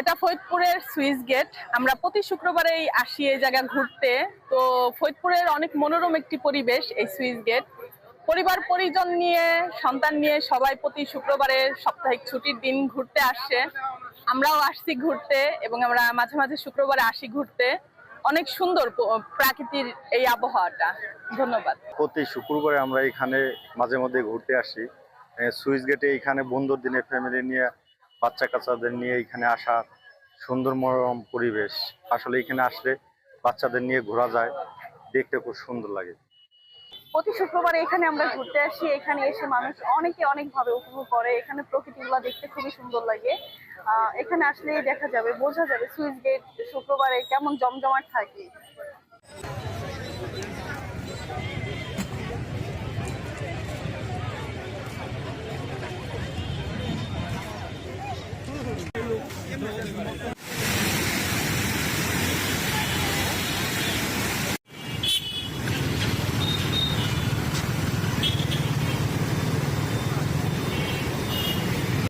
এটা ফরিদপুরের Swiss gate. আমরা প্রতি শুক্রবারেই আসি এই জায়গা ঘুরতে। তো ফরিদপুরের অনেক মনোরম একটি পরিবেশ এই সুইস গেট। পরিবার, পরিজন নিয়ে, সন্তান নিয়ে সবাই প্রতি শুক্রবারে সাপ্তাহিক ছুটির দিন ঘুরতে আসছে আমরাও আসছি ঘুরতে এবং আমরা মাঝে মাঝে শুক্রবারে আসি ঘুরতে। অনেক সুন্দর প্রাকৃতির এই আবহাওয়াটা। ধন্যবাদ। প্রতি শুক্রবারে আমরা এখানে মাঝে মধ্যে ঘুরতে আসি। সুইচ গেটে এখানে বন্ধুর দিনে ফ্যামিলি নিয়ে বাচ্চা কাচ্চাদের নিয়ে এখানে আসা সুন্দর মনোরম পরিবেশ। আসলে এখানে আসলে বাচ্চাদের নিয়ে ঘোরা যায়। দেখতে খুব সুন্দর লাগে। প্রতি শুক্রবার এখানে আমরা ঘুরতে আসি। এখানে এসে মানুষ অনেকে অনেক ভাবে উপভোগ করে। এখানে প্রকৃতিগুলো দেখতে খুবই সুন্দর লাগে। এখানে আসলেই দেখা যাবে, বোঝা যাবে সুইচ গেট শুক্রবারে কেমন জমজমাট থাকে।